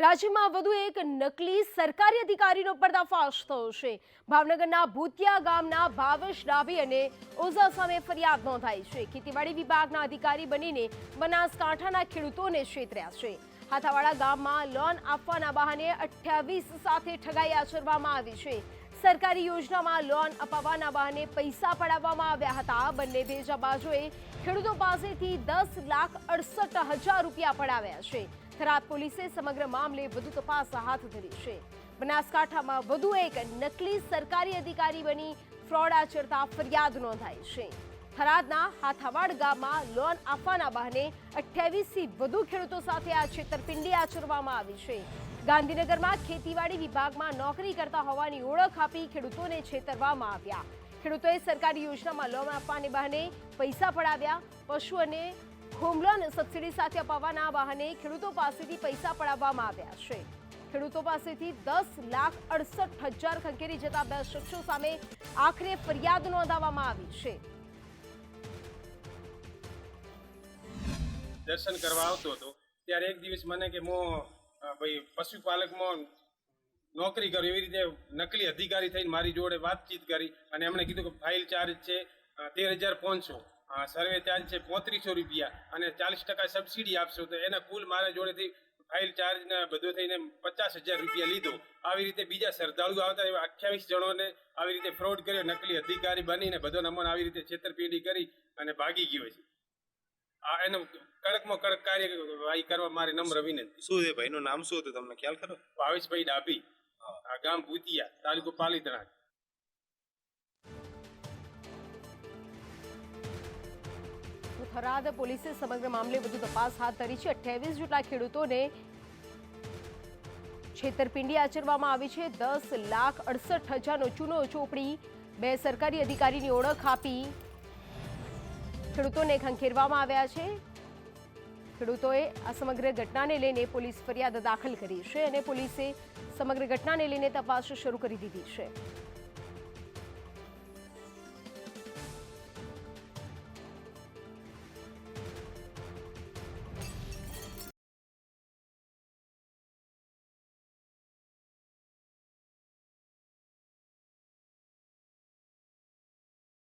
રાજ્યમાં વધુ એક નકલી સરકારી અધિકારીનો પર્દાફાશ થયો છે. ભાવનગરના ભૂતિયા ગામના ભાવેશ ડાભી અને ઓઝા સામે ફરિયાદ નોંધાઈ છે. ખેતીવાડી વિભાગના અધિકારી બનીને બનાસકાંઠાના ખેડૂતોને છેતર્યા છે. હાથાવાડા ગામમાં લોન આપવાના બહાને અઠ્યાવીસ સાથે ઠગાઈ આચરવામાં આવી છે. સરકારી યોજનામાં લોન અપાવવાના બહાને પૈસા પડાવવામાં આવ્યા હતા. બંને ભેજા બાજુએ ખેડૂતો પાસેથી દસ લાખ અડસઠ હજાર રૂપિયા પડાવ્યા છે. થરાદ પોલીસે સમગ્ર મામલે વધુ તપાસ હાથ ધરી છે. બનાસકાંઠામાં વધુ એક નકલી સરકારી અધિકારી બની ફ્રોડ આચરતા ફરિયાદ નોંધાઈ છે. થરાદના હાથાવાડ ગામમાં લોન આપવાના બહાને અઠ્યાવીસથી વધુ ખેડૂતો સાથે આ છેતરપિંડી આચરવામાં આવી છે. ગાંધીનગરમાં ખેતીવાડી વિભાગમાં નોકરી કરતા હોવાની ઓળખ આપી ખેડૂતોને છેતરવામાં આવ્યા. ખેડૂતોએ સરકારી યોજનામાં લોન આપવાને બહાને પૈસા પડાવ્યા પશુ અને હોમ લોન સબસિડી સાથે અપાવવાના બહાને ખેડૂતો પાસેથી પૈસા પડાવવામાં આવ્યા છે. ખેડૂતો પાસેથી દસ લાખ અડસઠ હજાર ખંખેરી જતા બે શખ્સો સામે આખરે ફરિયાદ નોંધાવવામાં આવી છે. દર્શન કરવા આવતો હતો. ત્યારે એક દિવસ મને કે હું ભાઈ પશુપાલકમાં નોકરી કરી, એવી રીતે નકલી અધિકારી થઈને મારી જોડે વાતચીત કરી અને એમણે કીધું કે, ફાઇલ ચાર્જ છે તેર હજાર પાંચસો. સર્વે ચાર્જ છે પોત્રીસો રૂપિયા અને ચાલીસ ટકા સબસિડી આપશો તો એના કુલ મારા જોડેથી ફાઇલ ચાર્જ ને બધું થઈને પચાસ હજાર રૂપિયા લીધો. આવી રીતે બીજા શ્રદ્ધાળુ આવતા એવા અઠ્યાવીસ જણોને આવી રીતે ફ્રોડ કર્યો નકલી અધિકારી બનીને બધો નમન આવી રીતે છેતરપિંડી કરી અને ભાગી ગયો છે. આ એનો કડકમાં કડક કાર્યવાહી કરવા મારી નમ્ર વિનંતી. શું છે ભાઈનું નામ શું હતું તમને ખ્યાલ ખરો? ભાવેશભાઈ ડાભી. આ ગામ ભૂતિયા તાલુકો પાલીતણા. થરાદ પોલીસે સમગ્ર મામલે વધુ તપાસ હાથ ધરી છે. અઠ્યાવીસ જેટલા ખેડૂતોને છેતરપિંડી આચરવામાં આવી છે. દસ લાખ અડસઠ હજારનો ચૂનો ચોપડી બે સરકારી અધિકારીની ઓળખ આપી ખેડૂતોને ખંખેરવામાં આવ્યા છે. ખેડૂતોએ આ સમગ્ર ઘટનાને લઈને પોલીસ ફરિયાદ દાખલ કરી છે અને પોલીસે સમગ્ર ઘટનાને લઈને તપાસ શરૂ કરી દીધી છે.